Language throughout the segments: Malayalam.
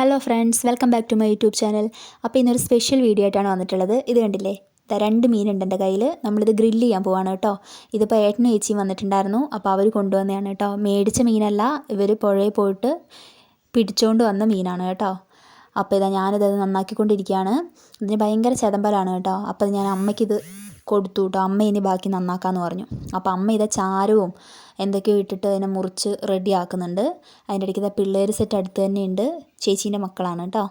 Hello friends welcome back to my YouTube channel അപ്പോൾ ഇന്നൊരു സ്പെഷ്യൽ വീഡിയോ ആയിട്ടാണ് വന്നിട്ടുള്ളത്. ഇത് കണ്ടില്ലേ? രണ്ട് മീനുണ്ട് എന്റെ കയ്യിൽ നമ്മളിത് ഗ്രില്ല് ചെയ്യാൻ പോവാണ് കേട്ടോ. ഇതിപ്പോൾ ഏട്ടനും ചേച്ചിയും വന്നിട്ടുണ്ടായിരുന്നു. അപ്പോൾ അവർ കൊണ്ടുവന്നതാണ് കേട്ടോ. മേടിച്ച മീനല്ല ഇവർ പുഴയിൽ പോയിട്ട് പിടിച്ചുകൊണ്ട് വന്ന മീനാണ് കേട്ടോ. അപ്പോൾ ഇതാ ഞാനിത് നന്നാക്കിക്കൊണ്ടിരിക്കുകയാണ്. ഇതിന് ഭയങ്കര ചെതമ്പലാണ് കേട്ടോ. അപ്പോൾ ഞാൻ അമ്മയ്ക്കിത് കൊടുത്തു കേട്ടോ അമ്മ ഇനി ബാക്കി നന്നാക്കാന്ന് പറഞ്ഞു. അപ്പോൾ അമ്മ ഇതാ ചാരവും എന്തൊക്കെയോ ഇട്ടിട്ട് അതിനെ മുറിച്ച് റെഡി ആക്കുന്നുണ്ട്. അതിന്റെ ഇടയ്ക്ക് ഇതാ പിള്ളേർ സെറ്റ് അടുത്ത് തന്നെ ഉണ്ട്. ചേച്ചീന്റെ മക്കളാണ് കേട്ടോ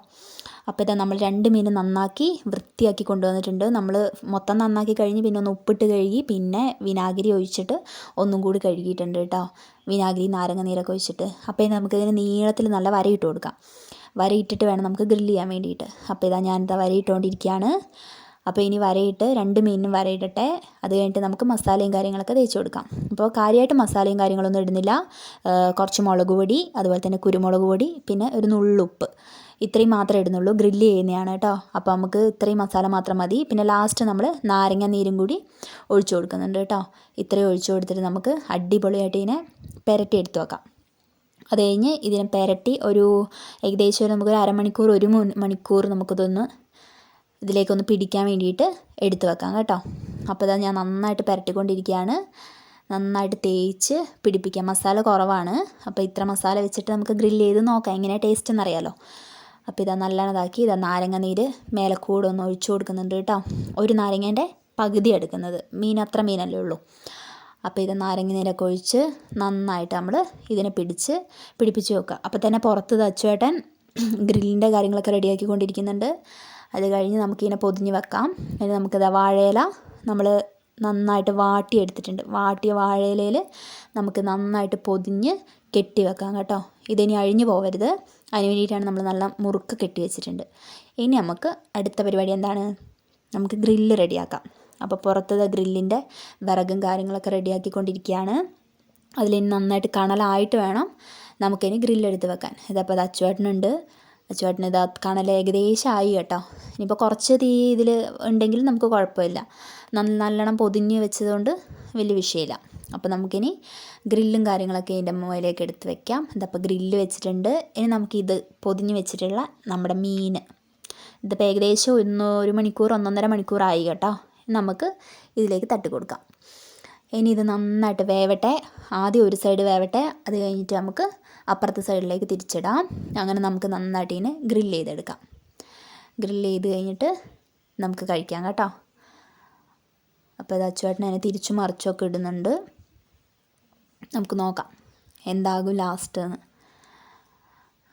അപ്പോൾ ഇതാ നമ്മൾ രണ്ട് മീൻ നന്നാക്കി വൃത്തിയാക്കി കൊണ്ടുവന്നിട്ടുണ്ട്. നമ്മൾ മൊത്തം നന്നാക്കി കഴിഞ്ഞ് പിന്നെ ഒന്ന് ഉപ്പിട്ട് കഴുകി പിന്നെ വിനാഗിരി ഒഴിച്ചിട്ട് ഒന്നും കൂടി കഴുകിയിട്ടുണ്ട് കേട്ടോ വിനാഗിരി നാരങ്ങ നീരൊക്കെ ഒഴിച്ചിട്ട്. അപ്പോൾ നമുക്കിതിന് നീളത്തിൽ നല്ല വരയിട്ട് കൊടുക്കാം. വരയിട്ടിട്ട് വേണം നമുക്ക് ഗ്രില്ല് ചെയ്യാൻ വേണ്ടിയിട്ട്. അപ്പോൾ ഇതാ ഞാനിതാ വരയിട്ടുകൊണ്ടിരിക്കുകയാണ് അപ്പോൾ ഇനി വരയിട്ട് രണ്ട് മീനും വരയിടട്ടെ. അത് കഴിഞ്ഞിട്ട് നമുക്ക് മസാലയും കാര്യങ്ങളൊക്കെ തേച്ച് കൊടുക്കാം. അപ്പോൾ കാര്യമായിട്ട് മസാലയും കാര്യങ്ങളൊന്നും ഇടുന്നില്ല. കുറച്ച് മുളക് പൊടി അതുപോലെ തന്നെ കുരുമുളക് പൊടി പിന്നെ ഒരു നുള്ളുപ്പ് ഇത്രയും മാത്രമേ ഇടുന്നുള്ളൂ. ഗ്രില്ല് ചെയ്യുന്നതാണ് കേട്ടോ. അപ്പോൾ നമുക്ക് ഇത്രയും മസാല മാത്രം മതി. പിന്നെ ലാസ്റ്റ് നമ്മൾ നാരങ്ങ നീരും കൂടി ഒഴിച്ചു കൊടുക്കുന്നുണ്ട് കേട്ടോ. ഇത്രയും ഒഴിച്ചു കൊടുത്തിട്ട് നമുക്ക് അടിപൊളിയായിട്ട് ഇതിനെ പെരട്ടി എടുത്ത് വെക്കാം. അത് കഴിഞ്ഞ് ഇതിനെ പെരട്ടി ഒരു ഏകദേശം നമുക്കൊരു അരമണിക്കൂർ ഒരു മണിക്കൂർ നമുക്കിതൊന്ന് ഇതിലേക്കൊന്ന് പിടിക്കാൻ വേണ്ടിയിട്ട് എടുത്തു വെക്കാം കേട്ടോ. അപ്പോൾ ഞാൻ നന്നായിട്ട് പുരട്ടിക്കൊണ്ടിരിക്കുകയാണ്. നന്നായിട്ട് തേച്ച് പിടിപ്പിക്കാം. മസാല കുറവാണ്. അപ്പോൾ ഇത്ര മസാല വെച്ചിട്ട് നമുക്ക് ഗ്രില്ല് ചെയ്ത് നോക്കാം. എങ്ങനെയാണ് ടേസ്റ്റ് എന്നറിയാലോ. അപ്പോൾ ഇതാ നല്ലതാക്കി ഇതാ നാരങ്ങ നീര് മേലെ കൂടെ ഒന്ന് ഒഴിച്ചു കൊടുക്കുന്നുണ്ട് കേട്ടോ. ഒരു നാരങ്ങേന്റെ പകുതി എടുക്കുന്നത്. മീൻ അത്ര മീനല്ലേ ഉള്ളൂ. അപ്പോൾ ഇത് നാരങ്ങ നീരൊക്കെ ഒഴിച്ച് നന്നായിട്ട് നമ്മൾ ഇതിനെ പിടിച്ച് പിടിപ്പിച്ച് വെക്കുക. അപ്പോൾ തന്നെ പുറത്ത് തച്ചുവേട്ടൻ ഗ്രില്ലിന്റെ കാര്യങ്ങളൊക്കെ റെഡിയാക്കിക്കൊണ്ടിരിക്കുന്നുണ്ട് അത് കഴിഞ്ഞ് നമുക്കിങ്ങനെ പൊതിഞ്ഞ് വെക്കാം. അതിന് നമുക്കിത് വാഴയില നമ്മൾ നന്നായിട്ട് വാട്ടിയെടുത്തിട്ടുണ്ട്. വാട്ടിയ വാഴയിലയിൽ നമുക്ക് നന്നായിട്ട് പൊതിഞ്ഞ് കെട്ടി വെക്കാം കേട്ടോ. ഇതിനി അഴിഞ്ഞു പോകരുത് അതിന് വേണ്ടിയിട്ടാണ് നമ്മൾ നല്ല മുറുക്ക് കെട്ടി വെച്ചിട്ടുണ്ട്. ഇനി നമുക്ക് അടുത്ത പരിപാടി എന്താണ്? നമുക്ക് ഗ്രില്ല് റെഡിയാക്കാം. അപ്പോൾ പുറത്തത് ഗ്രില്ലിന്റെ വിറകും കാര്യങ്ങളൊക്കെ റെഡിയാക്കിക്കൊണ്ടിരിക്കുകയാണ് അതിലിനി നന്നായിട്ട് കണലായിട്ട് വേണം നമുക്കിനി ഗ്രില്ലെടുത്ത് വെക്കാൻ. ഇതപ്പോൾ അത് അച്ചുവേട്ടനുണ്ട്. അച്ചുവേട്ടന് ഇതാ കണൽ ഏകദേശം ആയി കേട്ടോ. ഇനിയിപ്പോൾ കുറച്ച് തീ ഇതിൽ ഉണ്ടെങ്കിൽ നമുക്ക് കുഴപ്പമില്ല. നല്ലോണം പൊതിഞ്ഞ് വെച്ചതുകൊണ്ട് വലിയ വിഷയമില്ല. അപ്പോൾ നമുക്കിനി ഗ്രില്ലും കാര്യങ്ങളൊക്കെ ഇതിന്റെ മുകളിലേക്ക് എടുത്ത് വെക്കാം. ഇതപ്പോൾ ഗ്രില്ല് വെച്ചിട്ടുണ്ട്. ഇനി നമുക്കിത് പൊതിഞ്ഞ് വെച്ചിട്ടുള്ള നമ്മുടെ മീൻ ഇതിപ്പോൾ ഏകദേശം ഒന്ന് ഒരു മണിക്കൂർ ഒന്നൊന്നര മണിക്കൂറായി കേട്ടോ. നമുക്ക് ഇതിലേക്ക് തട്ടി കൊടുക്കാം. ഇനി ഇത് നന്നായിട്ട് വേവട്ടെ. ആദ്യം ഒരു സൈഡ് വേവട്ടെ. അത് കഴിഞ്ഞിട്ട് നമുക്ക് അപ്പുറത്തെ സൈഡിലേക്ക് തിരിച്ചിടാം. അങ്ങനെ നമുക്ക് നന്നായിട്ട് ഇതിനെ ഗ്രില്ല് ചെയ്തെടുക്കാം. ഗ്രില്ല് ചെയ്ത് കഴിഞ്ഞിട്ട് നമുക്ക് കഴിക്കാം കേട്ടോ. അപ്പോൾ ഇത് അച്ചുവേട്ടൻ അതിനെ തിരിച്ചു മറിച്ചൊക്കെ ഇടുന്നുണ്ട്. നമുക്ക് നോക്കാം. എന്താകും ലാസ്റ്റ് എന്ന്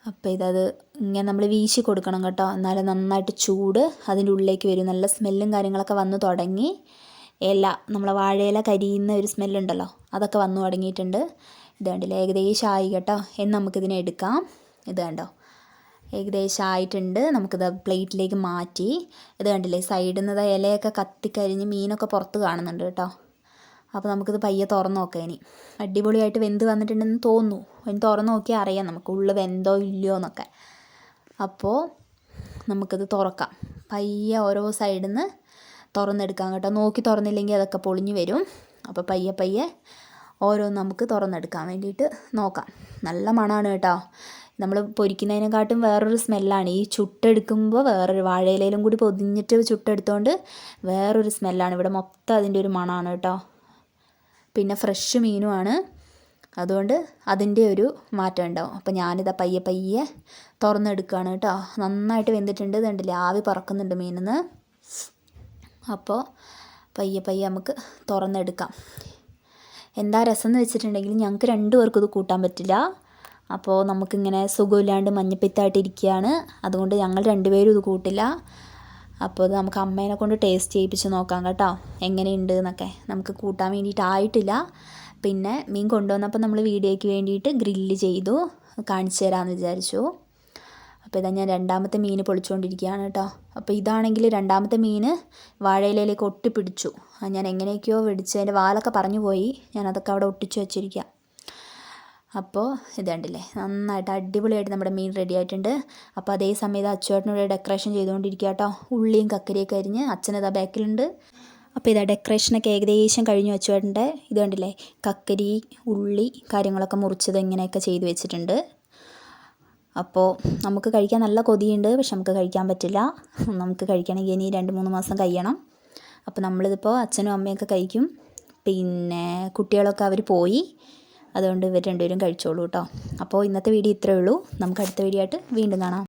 അപ്പോൾ ഇതത് ഇങ്ങനെ നമ്മൾ വീശി കൊടുക്കണം കേട്ടോ. എന്നാലും നന്നായിട്ട് ചൂട്. അതിന്റെ ഉള്ളിലേക്ക് വരും. നല്ല സ്മെല്ലും കാര്യങ്ങളൊക്കെ വന്ന് തുടങ്ങി. ഇല നമ്മളെ വാഴയില കരിയുന്ന ഒരു സ്മെല്ലുണ്ടല്ലോ അതൊക്കെ വന്നു തുടങ്ങിയിട്ടുണ്ട്. ഇത് കണ്ടില്ലേ? ഏകദേശം ആയി കേട്ടോ. എന്ന് നമുക്കിതിനെ എടുക്കാം. ഇത് കണ്ടോ? ഏകദേശം ആയിട്ടുണ്ട്. നമുക്കിത് പ്ലേറ്റിലേക്ക് മാറ്റി. ഇത് കണ്ടില്ലേ? സൈഡിൽ നിന്ന് ഇലയൊക്കെ കത്തിക്കരിഞ്ഞ് മീനൊക്കെ പുറത്ത് കാണുന്നുണ്ട് കേട്ടോ. അപ്പോൾ നമുക്കിത് പയ്യെ തുറന്ന് നോക്കാം ഇനി. അടിപൊളിയായിട്ട് വെന്ത് വന്നിട്ടുണ്ടെന്ന് തോന്നുന്നു. ഇനി തുറന്ന് നോക്കിയാൽ അറിയാം നമുക്ക് ഉള്ളിൽ വെന്തോ ഇല്ലയോ എന്നൊക്കെ. അപ്പോൾ നമുക്കിത് തുറക്കാം. പയ്യെ ഓരോ സൈഡിൽ നിന്ന് തുറന്നെടുക്കാം കേട്ടോ. നോക്കി തുറന്നില്ലെങ്കിൽ അതൊക്കെ പൊളിഞ്ഞു വരും. അപ്പോൾ പയ്യെ പയ്യെ ഓരോന്ന് നമുക്ക് തുറന്നെടുക്കാൻ വേണ്ടിയിട്ട് നോക്കാം. നല്ല മണമാണ് കേട്ടോ. നമ്മൾ പൊരിക്കുന്നതിനെക്കാട്ടും വേറൊരു സ്മെല്ലാണ്. ഈ ചുട്ടെടുക്കുമ്പോൾ വേറൊരു വാഴയിലയിലും കൂടി പൊതിഞ്ഞിട്ട് ചുട്ടെടുത്തോണ്ട് വേറൊരു സ്മെല്ലാണ്. ഇവിടെ മൊത്തം അതിന്റെ ഒരു മണമാണ് കേട്ടോ. പിന്നെ ഫ്രഷ് മീനുമാണ്. അതുകൊണ്ട് അതിന്റെ ഒരു മാറ്റം ഉണ്ടാവും. അപ്പോൾ ഞാനിതാ പയ്യെ പയ്യെ തുറന്നെടുക്കുകയാണ് കേട്ടോ. നന്നായിട്ട് വെന്തിട്ടുണ്ട്. ഇതുണ്ടല്ലേ ആവി പറക്കുന്നുണ്ട് മീനിൽ നിന്ന് അപ്പോൾ പയ്യെ പയ്യെ നമുക്ക് തുറന്നെടുക്കാം. എന്താ രസം എന്ന് വെച്ചിട്ടുണ്ടെങ്കിൽ ഞങ്ങൾക്ക് രണ്ടു പേർക്കും ഇത് കൂട്ടാൻ പറ്റില്ല. അപ്പോൾ നമുക്കിങ്ങനെ സുഖമില്ലാണ്ട് മഞ്ഞപ്പിത്തായിട്ട് ഇരിക്കുകയാണ് അതുകൊണ്ട് ഞങ്ങൾ രണ്ടുപേരും ഇത് കൂട്ടില്ല. അപ്പോൾ ഇത് നമുക്ക് അമ്മേനെ കൊണ്ട് ടേസ്റ്റ് ചെയ്യിപ്പിച്ച് നോക്കാം കേട്ടോ. എങ്ങനെയുണ്ട് എന്നൊക്കെ നമുക്ക് കൂട്ടാൻ വേണ്ടിയിട്ടായിട്ടില്ല പിന്നെ മീൻ കൊണ്ടുവന്നപ്പോൾ നമ്മൾ വീഡിയോയ്ക്ക് വേണ്ടിയിട്ട് ഗ്രില്ല് ചെയ്തു. കാണിച്ചു തരാമെന്ന് വിചാരിച്ചു. അപ്പോൾ ഇതാ ഞാൻ രണ്ടാമത്തെ മീൻ പൊളിച്ചുകൊണ്ടിരിക്കുകയാണ് കേട്ടോ. അപ്പോൾ ഇതാണെങ്കിൽ രണ്ടാമത്തെ മീൻ വാഴയിലയിലേക്ക് ഒട്ടിപ്പിടിച്ചു. ഞാൻ എങ്ങനെയൊക്കെയോ പിടിച്ച് അതിന്റെ വാലൊക്കെ പറഞ്ഞു പോയി. ഞാനതൊക്കെ അവിടെ ഒട്ടിച്ചു വെച്ചിരിക്കുക. അപ്പോൾ ഇത് കണ്ടില്ലേ നന്നായിട്ട് അടിപൊളിയായിട്ട് നമ്മുടെ മീൻ റെഡി ആയിട്ടുണ്ട്. അപ്പോൾ അതേ സമയത്ത് അച്ചുവേട്ടനോട് ഡെക്കറേഷൻ ചെയ്തുകൊണ്ടിരിക്കുക കേട്ടോ. ഉള്ളിയും കക്കരിയൊക്കെ അരിഞ്ഞ് അച്ഛനതാ ബാക്കിലുണ്ട്. അപ്പോൾ ഇതാ ഡെക്കറേഷനൊക്കെ ഏകദേശം കഴിഞ്ഞു വെച്ചുവേട്ടന്റെ ഇത് കണ്ടില്ലേ കക്കരി ഉള്ളി കാര്യങ്ങളൊക്കെ മുറിച്ചത് ഇങ്ങനെയൊക്കെ ചെയ്ത് വെച്ചിട്ടുണ്ട്. അപ്പോൾ നമുക്ക് കഴിക്കാൻ നല്ല കൊതിയുണ്ട് പക്ഷെ നമുക്ക് കഴിക്കാൻ പറ്റില്ല. നമുക്ക് കഴിക്കണമെങ്കിൽ ഇനി രണ്ട് മൂന്ന് മാസം കഴിയണം. അപ്പോൾ നമ്മളിതിപ്പോൾ അച്ഛനും അമ്മയൊക്കെ കഴിക്കും. പിന്നെ കുട്ടികളൊക്കെ അവർ പോയി. അതുകൊണ്ട് ഇവർ രണ്ടുപേരും കഴിച്ചോളൂ കേട്ടോ. അപ്പോൾ ഇന്നത്തെ വീഡിയോ ഇത്രയേ ഉള്ളൂ. നമുക്ക് അടുത്ത വീഡിയോ ആയിട്ട് വീണ്ടും കാണാം.